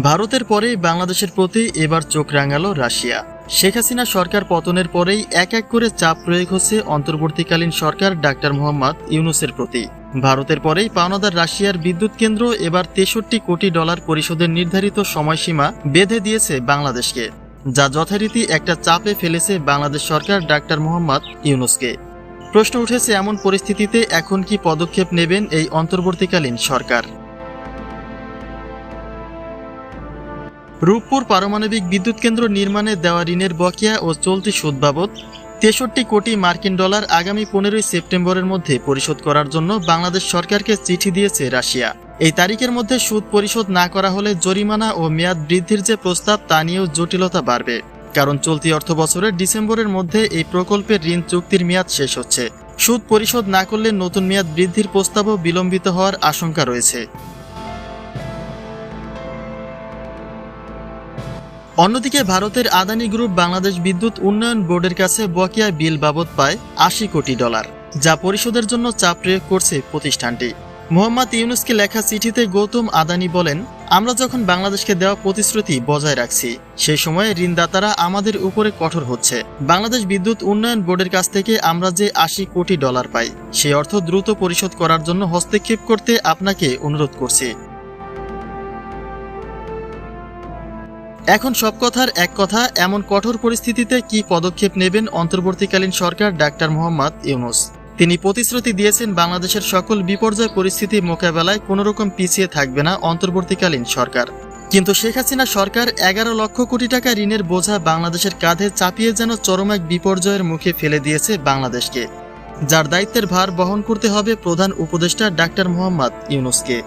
ভারতের পরেই বাংলাদেশের প্রতি এবার চোখ রাঙালো রাশিয়া। শেখ হাসিনা সরকার পতনের পরেই এক এক করে চাপ প্রয়োগ হচ্ছে অন্তর্বর্তীকালীন সরকার ডাক্তার মোহাম্মদ ইউনুসের প্রতি। ভারতের পরেই পাওনাদার রাশিয়ার বিদ্যুৎ কেন্দ্র এবার তেষট্টি কোটি ডলার পরিশোধের নির্ধারিত সময়সীমা বেঁধে দিয়েছে বাংলাদেশকে, যা যথারীতি একটা চাপে ফেলেছে বাংলাদেশ সরকার ডাক্তার মোহাম্মদ ইউনুসকে। প্রশ্ন উঠেছে, এমন পরিস্থিতিতে এখন কি পদক্ষেপ নেবেন এই অন্তর্বর্তীকালীন সরকার? রূপপুর পারমাণবিক বিদ্যুৎ কেন্দ্র নির্মাণে দেওয়া ঋণের বকেয়া ও চলতি সুদ বাবদ তেষট্টি কোটি মার্কিন ডলার আগামী পনেরোই সেপ্টেম্বরের মধ্যে পরিশোধ করার জন্য বাংলাদেশ সরকারকে চিঠি দিয়েছে রাশিয়া। এই তারিখের মধ্যে সুদ পরিশোধ না করা হলে জরিমানা ও মেয়াদ বৃদ্ধির যে প্রস্তাব, তা নিয়েও জটিলতা বাড়বে। কারণ চলতি অর্থ বছরের ডিসেম্বরের মধ্যে এই প্রকল্পের ঋণ চুক্তির মেয়াদ শেষ হচ্ছে। সুদ পরিশোধ না করলে নতুন মেয়াদ বৃদ্ধির প্রস্তাবও বিলম্বিত হওয়ার আশঙ্কা রয়েছে। অন্যদিকে ভারতের আদানি গ্রুপ বাংলাদেশ বিদ্যুৎ উন্নয়ন বোর্ডের কাছে বকেয়া বিল বাবদ পায় আশি কোটি ডলার, যা পরিশোধের জন্য চাপ প্রয়োগ করছে প্রতিষ্ঠানটি। মোহাম্মদ ইউনুসকে লেখা চিঠিতে গৌতম আদানি বলেন, আমরা যখন বাংলাদেশকে দেওয়া প্রতিশ্রুতি বজায় রাখছি, সেই সময়ে ঋণদাতারা আমাদের উপরে কঠোর হচ্ছে। বাংলাদেশ বিদ্যুৎ উন্নয়ন বোর্ডের কাছ থেকে আমরা যে আশি কোটি ডলার পাই, সেই অর্থ দ্রুত পরিশোধ করার জন্য হস্তক্ষেপ করতে আপনাকে অনুরোধ করছি। এখন সব কথার এক কথা, এমন কঠোর পরিস্থিতিতে কি পদক্ষেপ নেবেন অন্তর্বর্তীকালীন সরকার ডাক্তার মোহাম্মদ ইউনুস? তিনি প্রতিশ্রুতি দিয়েছেন বাংলাদেশের সকল বিপর্যয় পরিস্থিতি মোকাবেলায় কোনো রকম পিছিয়ে থাকবে না অন্তর্বর্তীকালীন সরকার। কিন্তু শেখ হাসিনা সরকার এগারো লক্ষ কোটি টাকা ঋণের বোঝা বাংলাদেশের কাঁধে চাপিয়ে যেন চরম এক বিপর্যয়ের মুখে ফেলে দিয়েছে বাংলাদেশকে। যার দায়িত্বের ভার বহন করতে হবে প্রধান উপদেষ্টা ডাক্তার মোহাম্মদ ইউনুসকে।